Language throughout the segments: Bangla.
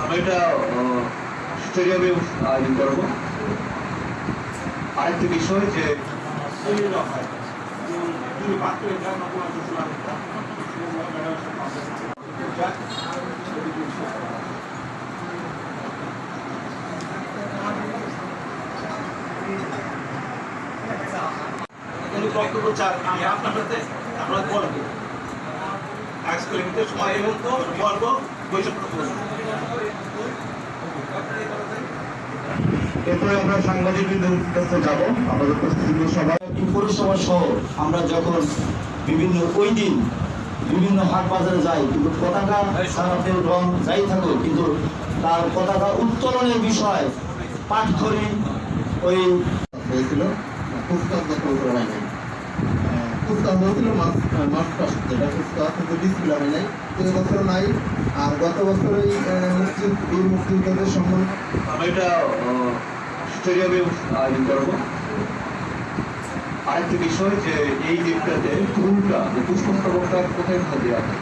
আমরা এটা স্টেডিয়ামে আয়োজন করব। আরেকটি বিষয় যে বক্তব্য আপনার সাথে আমরা বলব। আজ কিলোমিটার সময় এবং তো বলব এরপরে আমরা সাংবাদিকদের কাছে যাব। আমাদের প্রস্তুতি সবাই পৌরসভা সহ আমরা যখন বিভিন্ন ওই দিন বিভিন্ন হাট বাজারে যাই কিন্তু পতাকা সারাতে রং যাই থাকুক কিন্তু তার পতাকা উত্তোলনের বিষয় পাঠ করি ওই হয়েছিল। ফুচকা যখন করা হয় নাই ফুচকা হয়েছিল মাছ চাষ যেটা ফুচকা কিন্তু ডিসপ্লে হয় নাই। তিন বছর নাই। আর গত বছর এই মুক্তি বীর মুক্তিযোদ্ধাদের সম্মান। আমরা এটা স্টেডিয়ামে আয়োজন করব আরেকটি বিষয় যে এই দিকটাতে ফুলটা পুষ্পস্তবকটা কোথায় থাকে আসে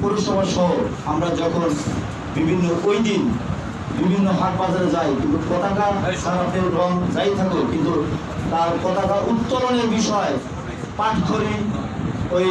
পৌরসভা সহ আমরা যখন বিভিন্ন, ওই দিন বিভিন্ন হাট বাজারে যাই, কিন্তু পতাকা সারাতে রং যাই থাকুক কিন্তু তার পতাকা উত্তোলনের বিষয় পাঠ করি ওই